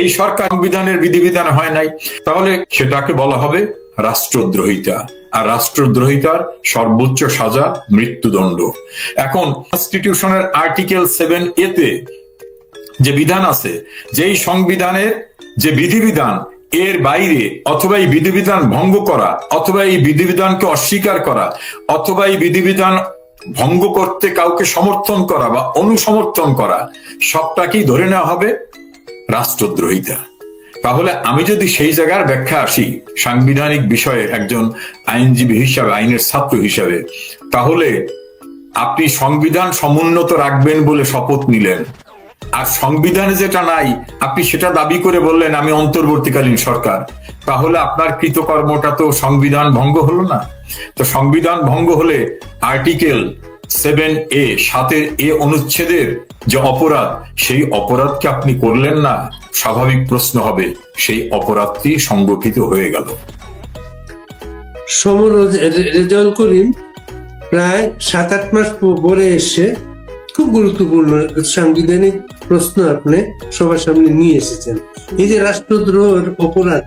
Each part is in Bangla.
এই সরকার সংবিধানের বিধিবিধান হয় নাই, তাহলে সেটাকে বলা হবে রাষ্ট্রদ্রোহিতা। আর রাষ্ট্রদ্রোহিতার সর্বোচ্চ সাজা মৃত্যুদণ্ড। এখন কনস্টিটিউশনের আর্টিকেল সেভেন এতে যে বিধান আছে, যেই সংবিধানের যে বিধিবিধান, এর বাইরে অথবা এই বিধিবিধান ভঙ্গ করা, অথবা এই বিধিবিধানকে অস্বীকার করা, অথবা এই বিধিবিধান ভঙ্গ করতে কাউকে সমর্থন করা বা অনুসমর্থন করা, সবটাকেই ধরে নেওয়া হবে রাষ্ট্রদ্রোহিতা। তাহলে আমি যদি সেই জায়গার ব্যাখ্যা আসি, সাংবিধানিক বিষয়ে একজন আইনজীবী হিসাবে, আইনের ছাত্র হিসাবে, তাহলে আপনি সংবিধান সমুন্নত রাখবেন বলে শপথ নিলেন। আর সংবিধানে যেটা নাই, আপনি সেটা দাবি করে বললেন, আমি অন্তর্বর্তীকালীন সরকার। তাহলে আপনার কৃতকর্মটা তো সংবিধান ভঙ্গ হলো না। তো সংবিধান ভঙ্গ হলে আর্টিকেল সেভেন এ, সাতের এ অনুচ্ছেদের যে অপরাধ, সেই অপরাধকে আপনি করলেন না, স্বাভাবিক প্রশ্ন হবে, সেই অপরাধটি সংগঠিত হয়ে গেল। সমর করিম প্রায় সাত, আট মাস পরে এসে খুব গুরুত্বপূর্ণ সাংবিধানিক প্রশ্ন আপনি সবার সামনে নিয়ে এসেছেন। এই যে রাষ্ট্রদ্রোহের অপরাধ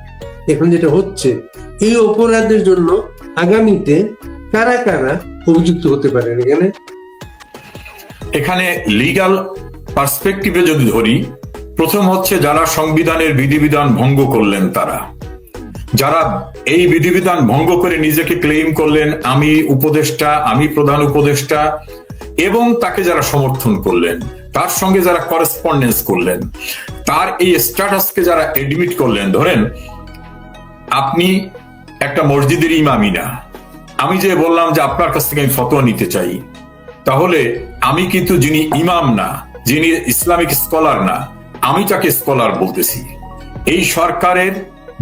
এখন যেটা হচ্ছে, এই অপরাধের জন্য আগামীতে কারা কারা অভিযুক্ত হতে পারেন এখানে? এখানে লিগ্যাল পার্সপেক্টিভে যদি ধরি, প্রথম হচ্ছে যারা সংবিধানের বিধিবিধান ভঙ্গ করলেন তারা। যারা এই বিধিবিধান ভঙ্গ করে নিজেকে ক্লেম করলেন, আমি উপদেষ্টা, আমি প্রধান উপদেষ্টা, এবং তাকে যারা সমর্থন করলেন, তার সঙ্গে যারা করেসপন্ডেন্স করলেন, তার এই স্ট্যাটাসকে যারা এডমিট করলেন, ধরেন, আপনি একটা মসজিদের ইমামি না আমি যে বললাম যে আপনার কাছ থেকে আমি ফতোয়া নিতে চাই, তাহলে আমি কিন্তু যিনি ইমাম না, যিনি ইসলামিক স্কলার না, আমি তাকে স্কলার বলতেছি। এই সরকারের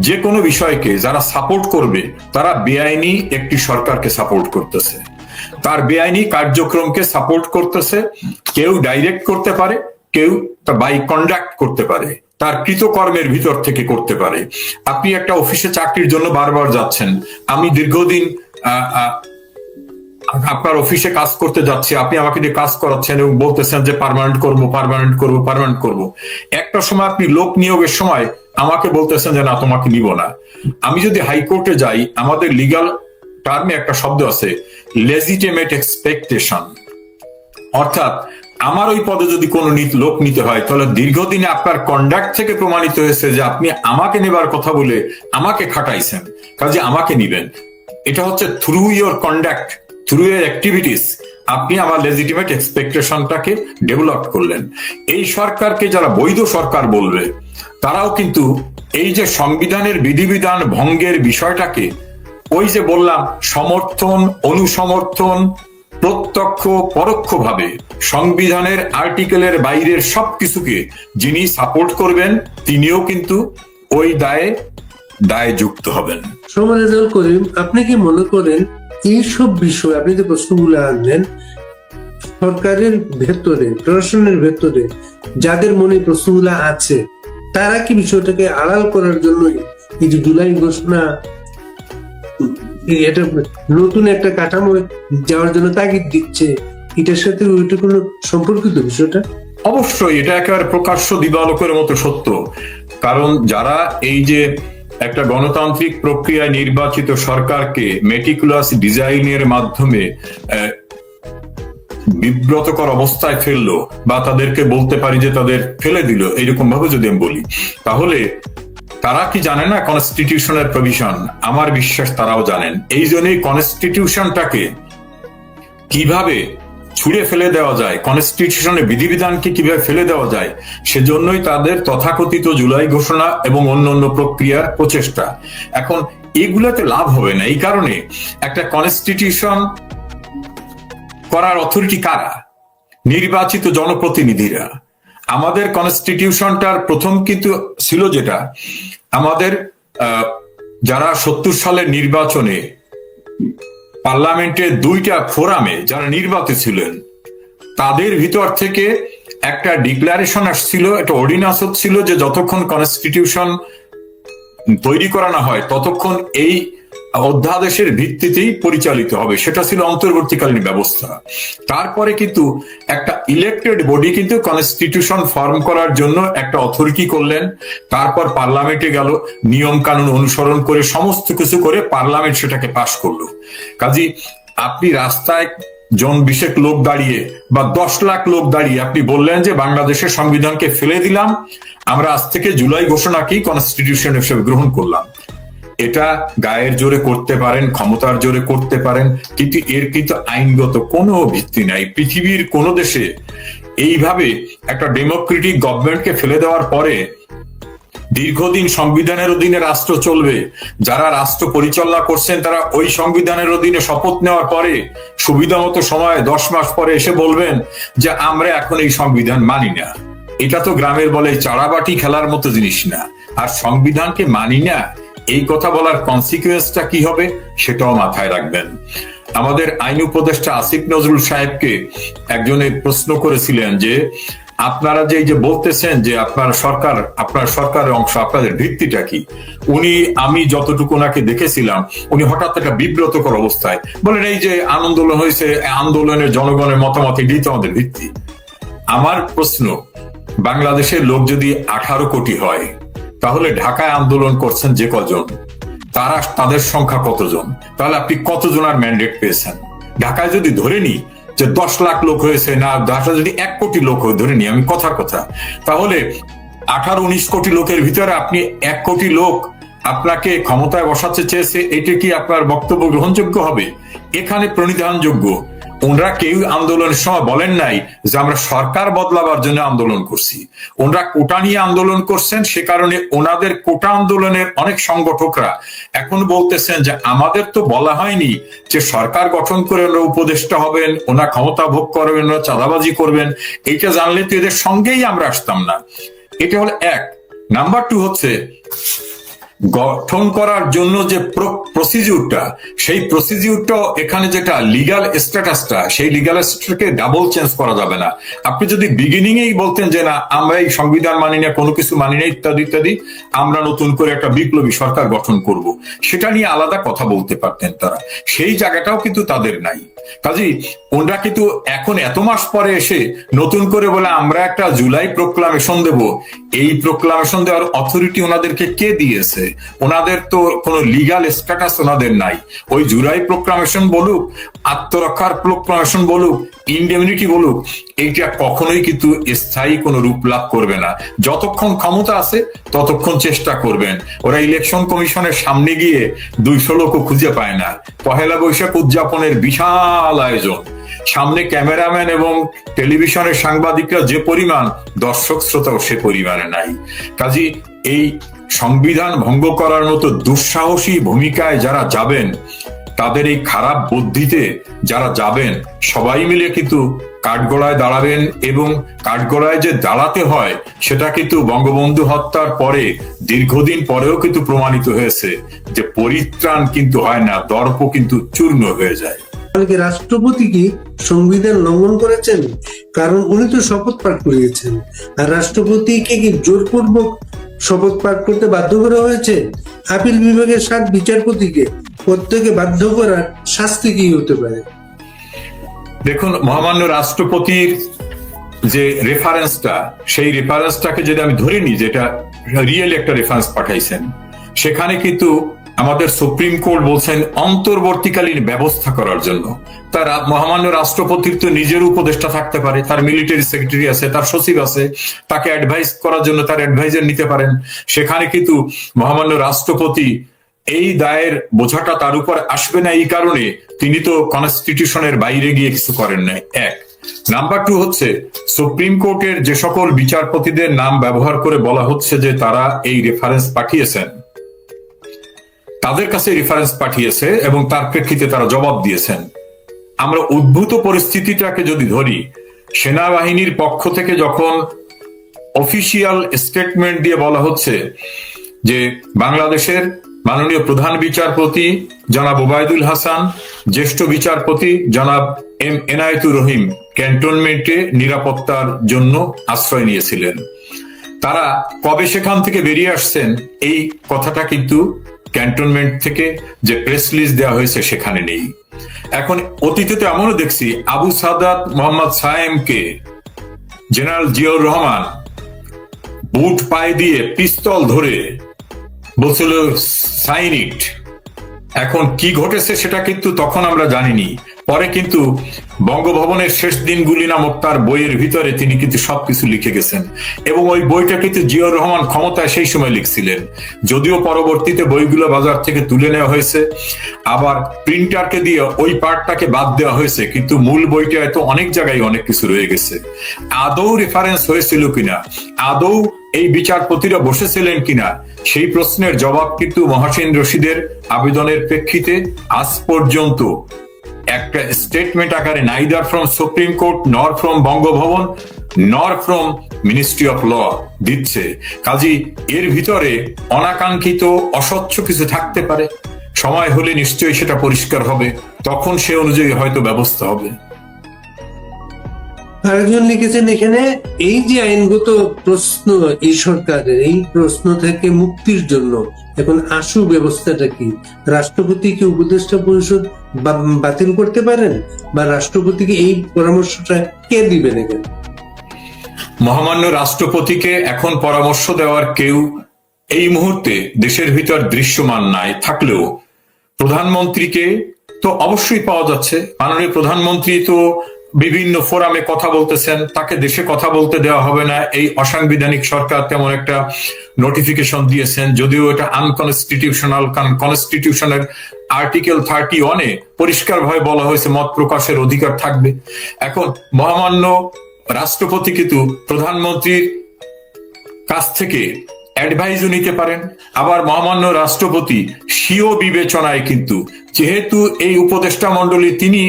যে কোনো বিষয়কে যারা সাপোর্ট করবে, তারা বেআইনি একটি সরকারকে সাপোর্ট করতেছে। তার বেআইনি কার্যক্রমকে সাপোর্ট করতেছে, কেউ ডাইরেক্ট করতে পারে, কেউ বাই কন্ডাক্ট করতে পারে, তার কৃতকর্মের ভিতর থেকে করতে পারে। আপনি একটা অফিসে চাকরির জন্য বারবার যাচ্ছেন, আমি দীর্ঘদিন আপনার অফিসে কাজ করতে যাচ্ছি, আপনি আমাকে দিয়ে কাজ করাচ্ছেন এবং বলতেছেন যে পার্মানেন্ট করব পার্মানেন্ট করব পার্মানেন্ট করব। একটা সময় আপনি লোক নিয়োগের সময় আমাকে বলতেছেন যে না, তোমাকে নিব না। আমি যদি হাইকোর্টে যাই, আমাদের লিগাল টার্মে একটা শব্দ আছে লেজিটিমেট এক্সপেকটেশন অর্থাৎ, আমার ওই পদে যদি কোনো লোক নিতে হয়, তাহলে দীর্ঘদিনে আপনার কন্ডাক্ট থেকে প্রমাণিত হয়েছে যে আপনি আমাকে নেবার কথা বলে আমাকে খাটাইছেন, কাজে আমাকে নিবেন। এটা হচ্ছে through your conduct through your activities আপনি আমার লেজিটিমেট এক্সপেকটেশনটাকে ডেভেলপ করলেন। এই সরকারকে যারা বৈধ সরকার বলবে, তারাও কিন্তু এই যে সংবিধানের বিধিবিধান ভঙ্গের বিষয়টাকে, ওই যে বললাম, সমর্থন, অনুসমর্থন, প্রত্যক্ষ, পরোক্ষভাবে সংবিধানের আর্টিকেলের বাইরের সবকিছুকে যিনি সাপোর্ট করবেন, তিনিও কিন্তু ওই দায়ে দায়ে যুক্ত হবেন রেজাউল করিম আপনি কি মনে করেন এইসব বিষয় আপনি যে প্রশ্নগুলো আনলেন সরকারের ভেতরে প্রশাসনের ভেতরে যাদের মনে প্রশ্নগুলো আছে তারা কি বিষয়টাকে আড়াল করার জন্যই এই যে জুলাই ঘোষণা এটা নতুন একটা কাঠামো যাওয়ার জন্য তাগিদ দিচ্ছে এটার সাথে ওইটা কোনো সম্পর্কিত বিষয়টা? অবশ্যই এটা একেবারে প্রকাশ্য দিবালোকের মতো সত্য। কারণ যারা এই যে একটা গণতান্ত্রিক প্রক্রিয়ায় নির্বাচিত সরকারকে মেটিকুলাস ডিজাইনের মাধ্যমে বিব্রতকর অবস্থায় ফেলল বা তাদেরকে বলতে পারি যে তাদের ফেলে দিল, এইরকম ভাবে যদি আমি বলি। তাহলে তারা কি জানে না কনস্টিটিউশনের প্রভিশন আমার বিশ্বাস তারাও জানেন। এই জন্যই কনস্টিটিউশনটাকে কীভাবে ছুঁড়ে ফেলে দেওয়া যায়। কনস্টিটিউশনে বিধিবিধানকে কীভাবে ফেলে দেওয়া যায়, সেজন্যই তাদের তথাকথিত জুলাই ঘোষণা এবং অন্যান্য প্রক্রিয়ার প্রচেষ্টা। এখন এগুলাতে লাভ হবে না। এই কারণে একটা কনস্টিটিউশন করার অথরিটি কারা? নির্বাচিত জনপ্রতিনিধিরা। আমাদের কনস্টিটিউশনটার প্রথম কিন্তু ছিল যেটা? আমাদের যারা সত্তর সালের নির্বাচনে পার্লামেন্টের দুইটা ফোরামে যারা নির্বাচিত ছিলেন, তাদের ভিতর থেকে একটা ডিক্লারেশন আসছিল, একটা অর্ডিন্যান্স হচ্ছিল যে যতক্ষণ কনস্টিটিউশন তৈরি করা না হয়, ততক্ষণ এই অধ্যাদেশের ভিত্তিতেই পরিচালিত হবে। সেটা ছিল অন্তর্বর্তীকালীন ব্যবস্থা। তারপরে কিন্তু একটা ইলেক্টেড বডি কিন্তু কনস্টিটিউশন ফর্ম করার জন্য একটা অথরিটি করলেন। তারপর পার্লামেন্টে গেল নিয়ম কানুন অনুসরণ করে, সমস্ত কিছু করে পার্লামেন্ট সেটাকে পাশ করল। কাজী, আপনি রাস্তায় জন বিশেক লোক দাঁড়িয়ে বা দশ লাখ লোক দাঁড়িয়ে আপনি বললেন যে বাংলাদেশের সংবিধানকে ফেলে দিলাম, আমরা আজ থেকে জুলাই ঘোষণাকেই কনস্টিটিউশন হিসেবে গ্রহণ করলাম। এটা গায়ের জোরে করতে পারেন, ক্ষমতার জোরে করতে পারেন, কিন্তু এর কিন্তু আইনগত কোনো ভিত্তি নাই। পৃথিবীর কোনো দেশে এইভাবে একটা ডেমোক্রেটিক গভর্নমেন্টকে ফেলে দেওয়ার পরে দীর্ঘদিন সংবিধানের অধীনে রাষ্ট্র চলবে, যারা রাষ্ট্র পরিচালনা করছেন তারা ওই সংবিধানের অধীনে শপথ নেওয়ার পরে সুবিধা মতো সময়, দশ মাস পরে এসে বলবেন যে, আমরা এখন এই সংবিধান মানি না। এটা তো গ্রামের বলে, চারাবাটি খেলার মতো জিনিস না। আর সংবিধানকে মানি না এই কথা বলার কনসিকুয়েন্সটা কি হবে সেটাও মাথায় রাখবেন। আমাদের আইন উপদেষ্টা আসিফ নজরুল সাহেবকে একজনের প্রশ্ন করেছিলেন যে, আপনারা যে যে বলতেছেন যে আপনার সরকার, আপনার সরকারের অংশ, আপনাদের ভিত্তিটা কি? উনি, আমি যতটুকু ওনাকে দেখেছিলাম, উনি হঠাৎ একটা বিব্রতকর অবস্থায় বলেন, এই যে আন্দোলন হয়েছে, আন্দোলনের জনগণের মতামত, এটাই তো আমাদের ভিত্তি। আমার প্রশ্ন, বাংলাদেশের লোক যদি আঠারো কোটি হয় তাহলে ঢাকায় আন্দোলন করছেন যে কজন? তারা তাদের সংখ্যা কতজন? তাহলে আপনি কতজনের ম্যান্ডেট পেয়েছেন? ঢাকায় যদি ধরে নিই যে দশ লাখ লোক হয়েছে, না, ঢাকা যদি এক কোটি লোক হয়ে ধরে নিই, আমি কথার কথা। তাহলে আঠারো, উনিশ কোটি লোকের ভিতরে আপনি এক কোটি লোক আপনাকে ক্ষমতায় বসাতে চেয়েছে, এটা কি আপনার বক্তব্য গ্রহণযোগ্য হবে? এখানে প্রণিধানযোগ্য। ওনারা কেউ আন্দোলনের সময় বলেন নাই যে আমরা সরকার বদলাবার জন্য আন্দোলন করছি। ওনারা কোটা নিয়ে আন্দোলন করছেন, সে কারণে ওনাদের কোটা আন্দোলনের অনেক সংগঠকরা এখন বলতেছেন যে আমাদের তো বলা হয়নি যে সরকার গঠন করে ওনারা উপদেষ্টা হবেন ওনারা ক্ষমতা ভোগ করবেন ওনারা চাঁদাবাজি করবেন। এইটা জানলে তো এদের সঙ্গেই আমরা আসতাম না। এটা হলো এক। নাম্বার টু হচ্ছে গঠন করার জন্য যে প্রসিডিউরটা সেই প্রসিডিউরটা এখানে যেটা লিগাল স্ট্যাটাসটা সেই লিগাল স্ট্যাটাসকে ডাবল চেঞ্জ করা যাবে না। আপনি যদি বিগিনিং এই বলতেন যে না, আমরা এই সংবিধান মানি না, কোনো কিছু মানি না, ইত্যাদি ইত্যাদি, আমরা নতুন করে একটা বিপ্লবী সরকার গঠন করব। সেটা নিয়ে আলাদা কথা বলতে পারতেন তারা। সেই জায়গাটাও কিন্তু তাদের নাই। কাজী ওনারা কিন্তু এখন এত মাস পরে এসে নতুন করে বলে, আমরা একটা জুলাই প্রোক্লামেশন দেব। এই প্রোক্লামেশন দেওয়ার অথরিটি ওনাদেরকে কে দিয়েছে? ওনাদের তো কোনো লিগাল স্ট্যাটাস ওনাদের নাই। ওই জুলাই প্রোক্লামেশন বলুক, আত্মরক্ষার প্রোক্লামেশন বলুক ইন্ডেমিনিটি বলুক, এইটা কখনোই কিন্তু স্থায়ী কোনো রূপ লাভ করবে না। যতক্ষণ ক্ষমতা আছে, ততক্ষণ চেষ্টা করবেন। ওরা ইলেকশন কমিশনের সামনে গিয়ে দুইশো লোকও খুঁজে পায় না। পহেলা বৈশাখ উদযাপনের বিশাল আয়োজন। সামনে ক্যামেরাম্যান এবং টেলিভিশনের সাংবাদিকরা যে পরিমাণ, দর্শক শ্রোতাও সে পরিমাণে নাই। কাজী, এই সংবিধান ভঙ্গ করার মতো দুঃসাহসী ভূমিকায় যারা যাবেন, তাদের এই খারাপ বুদ্ধিতে যারা যাবেন, সবাই মিলে কিন্তু কাঠগড়ায় দাঁড়াবেন এবং কাঠগড়ায় যে দাঁড়াতে হয়, সেটা কিন্তু বঙ্গবন্ধু হত্যার পরে, দীর্ঘদিন পরেও কিন্তু প্রমাণিত হয়েছে যে পরিত্রাণ কিন্তু হয় না, দর্প কিন্তু চূর্ণ হয়ে যায়। কি রাষ্ট্রপতি কি সংবিধান লঙ্ঘন করেছেন? কারণ উনি তো শপথ পাঠ করিয়েছেন। আর রাষ্ট্রপতিকে কি জোরপূর্বক শপথ পাঠ করতে বাধ্য করা হয়েছে। আপিল বিভাগের সাত বিচারপতিকে প্রত্যেকে বাধ্য করার শাস্তি কি হতে পারে? দেখুন, মহামান্য রাষ্ট্রপতির যে রেফারেন্সটা সেই রেফারেন্সটাকে যদি আমি ধরে নিই, যেটা রিয়েল একটা রেফারেন্স পাঠাইছেন, সেখানে কিন্তু আমাদের সুপ্রিম কোর্ট বলছেন অন্তর্বর্তীকালীন ব্যবস্থা করার জন্য। তার মহামান্য রাষ্ট্রপতির তো নিজের উপদেষ্টা থাকতে পারে, তার মিলিটারি সেক্রেটারি আছে, তার সচিব আছে, তাকে অ্যাডভাইস করার জন্য তার অ্যাডভাইজার নিতে পারেন। সেখানে কিন্তু মহামান্য রাষ্ট্রপতি এই দায়ের বোঝাটা তার উপর আসবে না, এই কারণে তিনি তো কনস্টিটিউশনের বাইরে গিয়ে কিছু করেন নাই। এক। নাম্বার টু হচ্ছে, সুপ্রিম কোর্টের যে সকল বিচারপতিদের নাম ব্যবহার করে বলা হচ্ছে যে তারা এই রেফারেন্স পাঠিয়েছেন। তাদের কাছে রেফারেন্স পাঠিয়েছে এবং তার প্রেক্ষিতে তারা জবাব দিয়েছেন। আমরা উদ্ভূত পরিস্থিতিটাকে যদি ধরি, সেনাবাহিনীর পক্ষ থেকে যখন অফিসিয়াল স্টেটমেন্ট দিয়ে বলা হচ্ছে যে বাংলাদেশের মাননীয় প্রধান বিচারপতি জনাব ওবায়দুল হাসান, জ্যেষ্ঠ বিচারপতি জনাব এম এনায়েতুর রহিম ক্যান্টনমেন্টে নিরাপত্তার জন্য আশ্রয় নিয়েছিলেন। তারা কবে সেখান থেকে বেরিয়ে আসছেন, এই কথাটা কিন্তু ক্যান্টনমেন্ট থেকে যে প্রেস রিলিজ দেওয়া হয়েছে সেখানে নেই। এখন অতীতে তো এমনও দেখছি, আবু সাদাত মোহাম্মদ সায়েমকে জেনারেল জিয়াউর রহমান বুট পায়ে দিয়ে পিস্তল ধরে বলছিল সাইনিট এখন কি ঘটেছে সেটা কিন্তু তখন আমরা জানিনি। পরে কিন্তু বঙ্গভবনের শেষ দিনগুলি নামক তার বইয়ের ভিতরে তিনি কিন্তু সবকিছু লিখে গেছেন। এবং ওই বইটা কিন্তু জিয়াউর রহমান ক্ষমতায় সেই সময় লিখছিলেন। যদিও পরবর্তীতে বইগুলো বাজার থেকে তুলে নেওয়া হয়েছে। আবার প্রিন্টারকে দিয়ে ওই পার্টটাকে বাদ দেওয়া হয়েছে। কিন্তু মূল বইটা তো অনেক জায়গায় অনেক কিছু রয়ে গেছে। আদৌ রেফারেন্স হয়েছিল কিনা? আদৌ এই বিচারপতিরা বসেছিলেন কিনা? সেই প্রশ্নের জবাব কিন্তু মহাসেন রশিদের আবেদনের প্রেক্ষিতে আজ পর্যন্ত একটা স্টেটমেন্ট আকারে neither from Supreme Court nor from Bangabhaban nor from ministry of law দিচ্ছে। কাজী, এর ভিতরে অনাকাঙ্ক্ষিত, অস্বচ্ছ কিছু থাকতে পারে। সময় হলে নিশ্চয়ই সেটা পরিষ্কার হবে। তখন সে অনুযায়ী হয়তো ব্যবস্থা হবে। আরেকজন লিখেছেন এখানে, এই যে আইনগত প্রশ্ন এই সরকারের, এই প্রশ্ন থেকে মুক্তির জন্য এখন আশু ব্যবস্থাটা কি? রাষ্ট্রপতি কি উপদেষ্টা পরিষদ বাতিল করতে পারেন? বা রাষ্ট্রপতিকে এই পরামর্শটা কে দিবেন এখানে? মহামান্য রাষ্ট্রপতিকে এখন পরামর্শ দেওয়ার কেউ এই মুহূর্তে দেশের ভিতর দৃশ্যমান নাই থাকলেও প্রধানমন্ত্রীকে তো অবশ্যই পাওয়া যাচ্ছে। মাননীয় প্রধানমন্ত্রী তো বিভিন্ন ফোরামে কথা বলতেছেন, তাকে দেশে কথা বলতে দেওয়া হবে না। এই অসাংবিধানিক সরকার তেমন একটা নোটিফিকেশন দিয়েছেন, যদিও এটা আনকনস্টিটিউশনাল কনস্টিটিউশনের আর্টিকেল থার্টি ওয়ানে পরিষ্কারভাবে বলা হয়েছে মত প্রকাশের অধিকার থাকবে। এখন মহামান্য রাষ্ট্রপতি কিন্তু প্রধানমন্ত্রীর কাছ থেকে অ্যাডভাইজও নিতে পারেন। আবার মহামান্য রাষ্ট্রপতি স্বীয় বিবেচনায় কিন্তু, যেহেতু এই উপদেষ্টা মন্ডলী তিনি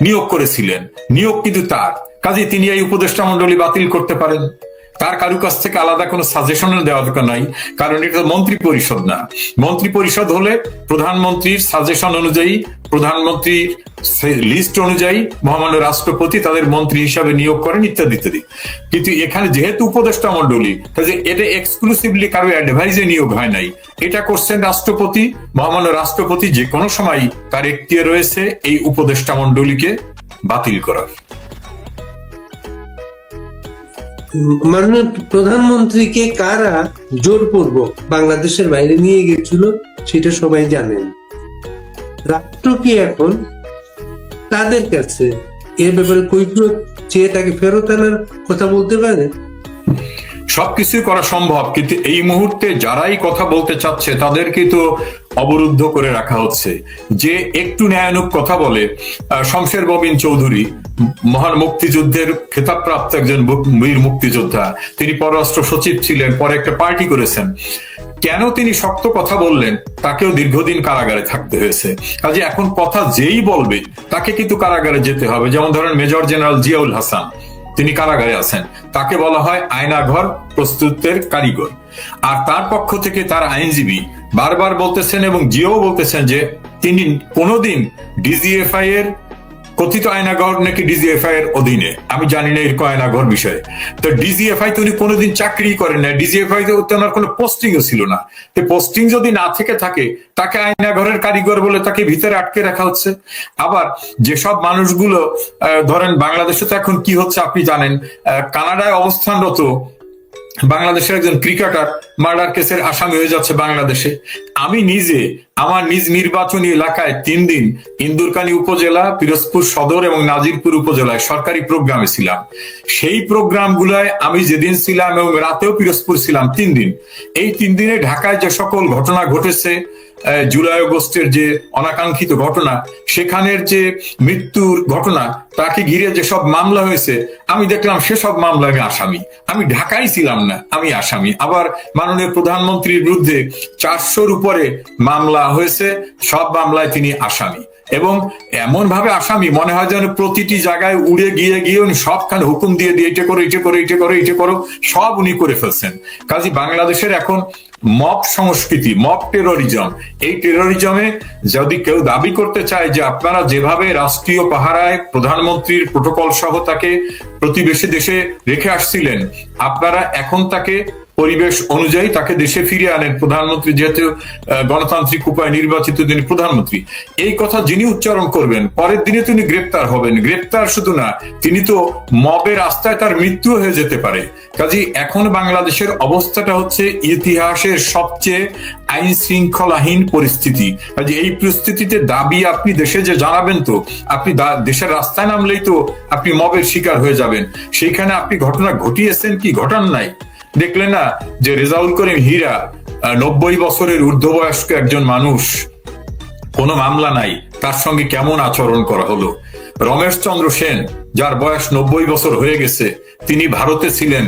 নিয়োগ করেছিলেন। নিয়োগ কিন্তু তার। কাজে তিনি এই উপদেষ্টা মন্ডলী বাতিল করতে পারেন। তার কারু কাছ থেকে আলাদা কোনো সাজেশনও দেওয়া দরকার নাই, কারণ এটা তো মন্ত্রী পরিষদ না। মন্ত্রী পরিষদ হলে প্রধানমন্ত্রীর সাজেশন অনুযায়ী, প্রধানমন্ত্রীর লিস্ট অনুযায়ী মহামান্য রাষ্ট্রপতি তাদের মন্ত্রী হিসাবে নিয়োগ করেন, ইত্যাদি ইত্যাদি। কিন্তু এখানে যেহেতু উপদেষ্টা মন্ডলী কাজে এটা এক্সক্লুসিভলি কারও অ্যাডভাইজে নিয়োগ হয় নাই। এটা করছেন রাষ্ট্রপতি, মহামান্য রাষ্ট্রপতি যে কোনো সময় তার একটি রয়েছে এই উপদেষ্টা মন্ডলীকে বাতিল করার। মাননীয় প্রধানমন্ত্রীকে কারা জোরপূর্বক বাংলাদেশের বাইরে নিয়ে গেছিল সেটা সবাই জানেন। রাষ্ট্র কি এখন? তাদের কাছে। এর ব্যাপারে কৈফিয়ত চেয়ে তাকে ফেরত আনার কথা বলতে পারে? সবকিছুই করা সম্ভব, কিন্তু এই মুহূর্তে যারাই কথা বলতে চাচ্ছে, তাদেরকে তো অবরুদ্ধ করে রাখা হচ্ছে। যে একটু ন্যায়ানুক কথা বলে শমশের ববিন চৌধুরী মহান মুক্তিযুদ্ধের খেতাবপ্রাপ্ত একজন বীর মুক্তিযোদ্ধা। তিনি পররাষ্ট্র সচিব ছিলেন, পরে একটা পার্টি করেছেন। কেন তিনি শক্ত কথা বললেন? তাকেও দীর্ঘদিন কারাগারে থাকতে হয়েছে। কাজে এখন কথা যেই বলবে, তাকে কিন্তু কারাগারে যেতে হবে। যেমন ধরেন মেজর জেনারেল জিয়াউল হাসান, তিনি কারাগারে আছেন। তাকে বলা হয় আয়নাঘর প্রস্তুতের কারিগর। আর তার পক্ষ থেকে তার আইনজীবী বারবার বলতেছেন এবং জিও বলতেছেন যে তিনি কোনোদিন ডিজিএফআই এর কথিত আয়নাঘর নাকি ডিজিএফআই এর অধীনে? আমি জানি না এরকম আয়নাঘর বিষয়ে। তো ডিজিএফআই তো উনি কোনোদিন চাকরি করেন না ডিজিএফআই তো ওনার কোনো পোস্টিংও ছিল না। তো পোস্টিং যদি না থেকে থাকে, তাকে আয়নাঘরের কারিগর বলে তাকে ভিতরে আটকে রাখা হচ্ছে। আবার যেসব মানুষগুলো ধরেন বাংলাদেশে তো এখন কি হচ্ছে আপনি জানেন। কানাডায় অবস্থানরত বাংলাদেশের একজন ক্রিকেটার মার্ডার কেসের আসামি হয়ে যাচ্ছে বাংলাদেশে। আমি নিজে আমার নিজ নির্বাচনী এলাকায় তিন দিন ইন্দুরকানি উপজেলা, পিরোজপুর সদর এবং নাজিরপুর উপজেলায় সরকারি প্রোগ্রামে ছিলাম। সেই প্রোগ্রামগুলোয় আমি যেদিন ছিলাম এবং রাতেও পিরোজপুর ছিলাম তিন দিন। এই তিন দিনে ঢাকায় যে সকল ঘটনা ঘটেছে জুলাই আগস্টের যে অনাকাঙ্ক্ষিত ঘটনা, সেখানের যে মৃত্যুর ঘটনা, তাকে ঘিরে যে সব মামলা হয়েছে, আমি দেখলাম সেসব মামলা আমি আসামি। আমি ঢাকায় ছিলাম না, আমি আসামি। আবার মাননীয় প্রধানমন্ত্রীর বিরুদ্ধে চারশোর উপরে মামলা হয়েছে, সব মামলায় তিনি আসামি। এবং এমন ভাবে আসামি, মনে হয় যেন প্রতিটি জায়গায় উড়ে গিয়ে গিয়ে উনি সবখানে হুকুম দিয়ে দিয়ে এটা করো এটা করো এটা করো এটা করো, সব উনি করে ফেলছেন। কাজী বাংলাদেশের এখন মপ সংস্কৃতি মপ টেরোরিজম এই টেরোরিজমে যদি কেউ দাবি করতে চায় যে আপনারা যেভাবে রাষ্ট্রীয় পাহারায় প্রধানমন্ত্রীর প্রোটোকল সহ তাকে প্রতিবেশী দেশে রেখে আসছিলেন, আপনারা এখন তাকে পরিবেশ অনুযায়ী তাকে দেশে ফিরিয়ে আনেন প্রধানমন্ত্রী যেহেতু গণতান্ত্রিক উপায় নির্বাচিত তিনি প্রধানমন্ত্রী। এই কথা যিনি উচ্চারণ করবেন, পরের দিনে তিনি গ্রেপ্তার হবেন। গ্রেপ্তার শুধু না, তিনি তো মবের রাস্তায় তার মৃত্যু হয়ে যেতে পারে। কাজে এখন বাংলাদেশের অবস্থাটা হচ্ছে ইতিহাসের সবচেয়ে আইন শৃঙ্খলাহীন পরিস্থিতি। কাজে এই পরিস্থিতিতে দাবি আপনি দেশে যে জানাবেন তো, আপনি দেশের রাস্তায় নামলেই তো আপনি মবের শিকার হয়ে যাবেন। সেইখানে আপনি ঘটনা ঘটিয়েছেন কি? ঘটান নাই। দেখলেন না যে রেজাউল করিম হীরা নব্বই বছরের ঊর্ধ্ববয়স্ক একজন মানুষ? কোনো মামলা নাই। তার সঙ্গে কেমন আচরণ করা হলো? রমেশ চন্দ্র সেন, যার বয়স নব্বই বছর হয়ে গেছে, তিনি ভারতে ছিলেন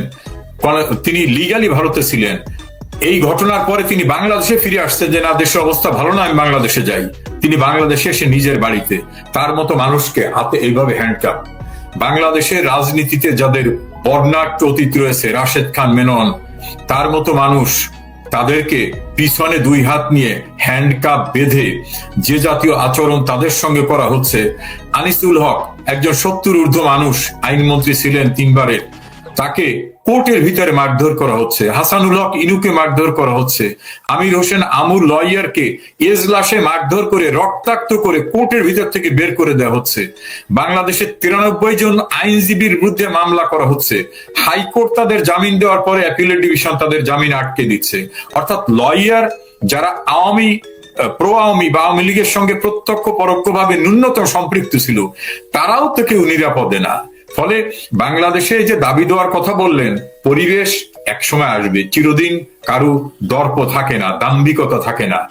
তিনি লিগালি ভারতে ছিলেন। এই ঘটনার পরে তিনি বাংলাদেশে ফিরে আসছেন যে, না, দেশের অবস্থা ভালো না, আমি বাংলাদেশে যাই। তিনি বাংলাদেশে এসে নিজের বাড়িতে। তার মতো মানুষকে হাতে এইভাবে হ্যান্ডকাপ বাংলাদেশের রাজনীতিতে যাদের বর্ণাঢ্য অতীত রয়েছে, রাশেদ খান, মেনন, তার মতো মানুষ তাদেরকে পিছনে দুই হাত নিয়ে হ্যান্ড কাপ বেঁধে যে জাতীয় আচরণ তাদের সঙ্গে করা হচ্ছে। আনিসুল হক একজন সত্তর ঊর্ধ্ব মানুষ আইনমন্ত্রী ছিলেন তিনবারের। তাকে কোর্টের ভিতরে মারধর করা হচ্ছে। হাসানুল হক ইনুকে মারধর করা হচ্ছে। আমির হোসেন আমুর লয়ারকে এজলাসে মারধর করে, রক্তাক্ত করে কোর্টের ভিতর থেকে বের করে দেওয়া হচ্ছে। বাংলাদেশের তিরানব্বই জন আইনজীবীর বিরুদ্ধে মামলা করা হচ্ছে। হাইকোর্ট তাদের জামিন দেওয়ার পরে অ্যাপিলেট ডিভিশন তাদের জামিন আটকে দিচ্ছে। অর্থাৎ লয়ার যারা আওয়ামী, প্রো আওয়ামী বা আওয়ামী লীগের সঙ্গে প্রত্যক্ষ পরোক্ষভাবে ন্যূনতম সম্পৃক্ত ছিল, তারাও তো কেউ নিরাপদে না। ফলে বাংলাদেশে যে দাবি দেওয়ার কথা বললেন, পরিবেশ একসময় আসবে। চিরদিন কারু দর্প থাকে না, দাম্ভিকতা থাকে না।